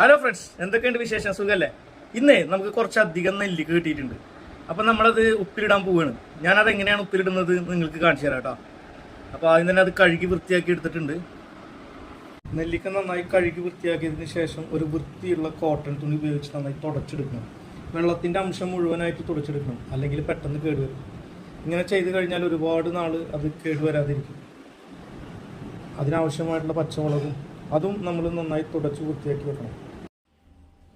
Hello friends എന്തൊക്കെയുണ്ട് വിശേഷം? സുഖല്ലേ? ഇന്നേ നമുക്ക് കുറച്ചധികം നെല്ല് കിട്ടിയിട്ടുണ്ട്. അപ്പം നമ്മളത് ഉപ്പിലിടാൻ പോവുകയാണ് ഞാനത് എങ്ങനെയാണ് ഉപ്പിലിടുന്നത് നിങ്ങൾക്ക് കാണിച്ചു തരാം കേട്ടോ. അപ്പോൾ ആദ്യം തന്നെ അത് കഴുകി വൃത്തിയാക്കി എടുത്തിട്ടുണ്ട്. നെല്ലിക്ക നന്നായി കഴുകി വൃത്തിയാക്കിയതിന് ശേഷം ഒരു വൃത്തിയുള്ള കോട്ടൺ തുണി ഉപയോഗിച്ച് നന്നായി തുടച്ചെടുക്കണം. വെള്ളത്തിന്റെ അംശം മുഴുവനായിട്ട് തുടച്ചെടുക്കണം. അല്ലെങ്കിൽ പെട്ടെന്ന് കേടുവരും. ഇങ്ങനെ ചെയ്തു കഴിഞ്ഞാൽ ഒരുപാട് നാൾ അത് കേടുവരാതിരിക്കും. അതിനാവശ്യമായിട്ടുള്ള പച്ചമുളകും അതും നമ്മൾ നന്നായി തുടച്ചു വൃത്തിയാക്കി വെക്കണം.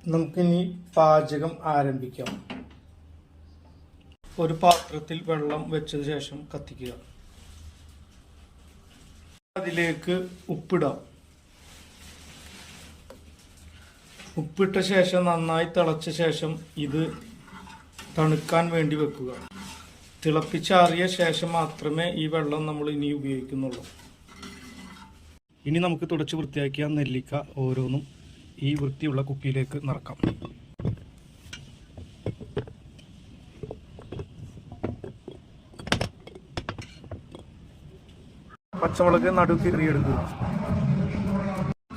നമുക്കിനി പാചകം ആരംഭിക്കാം. ഒരു പാത്രത്തിൽ വെള്ളം വെച്ചതിന് ശേഷം കത്തിക്കുക. അതിലേക്ക് ഉപ്പിടാം. ഉപ്പിട്ട ശേഷം നന്നായി തിളച്ച ശേഷം ഇത് തണുക്കാൻ വേണ്ടി വെക്കുക. തിളപ്പിച്ചാറിയ ശേഷം മാത്രമേ ഈ വെള്ളം നമ്മൾ ഇനി ഉപയോഗിക്കുന്നുള്ളൂ. ഇനി നമുക്ക് തുടച്ച് വൃത്തിയാക്കിയ നെല്ലിക്ക ഓരോന്നും ഈ വൃത്തിയുള്ള കുപ്പിയിലേക്ക് നിറക്കാം. പച്ചമുളക് നടു കീറിയെടുക്കുക.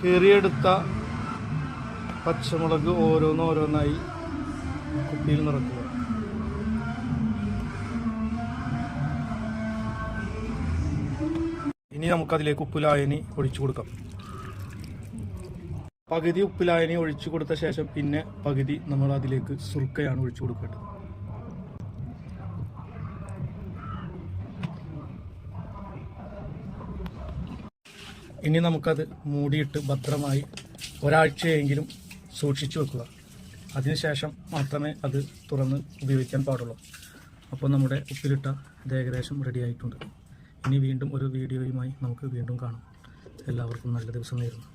കീറിയെടുത്ത പച്ചമുളക് ഓരോന്നോരോന്നായി കുപ്പിയിൽ നിറക്കുക. ഇനി നമുക്ക് അതിലേക്ക് ഉപ്പുലായനി ഒഴിച്ചു കൊടുക്കാം. പകുതി ഉപ്പിലായനി ഒഴിച്ചു കൊടുത്ത ശേഷം പിന്നെ പകുതി നമ്മൾ അതിലേക്ക് സുർക്കയാണ് ഒഴിച്ചു കൊടുക്കേണ്ടത്. ഇനി നമുക്കത് മൂടിയിട്ട് ഭദ്രമായി ഒരാഴ്ചയെങ്കിലും സൂക്ഷിച്ചു വെക്കുക. അതിനുശേഷം മാത്രമേ അത് തുറന്ന് ഉപയോഗിക്കാൻ പാടുള്ളൂ. അപ്പോൾ നമ്മുടെ ഉപ്പിലിട്ട ഇത് ഏകദേശം റെഡി ആയിട്ടുണ്ട്. ഇനി വീണ്ടും ഒരു വീഡിയോയുമായി നമുക്ക് വീണ്ടും കാണാം. എല്ലാവർക്കും നല്ല ദിവസം നേരുന്നു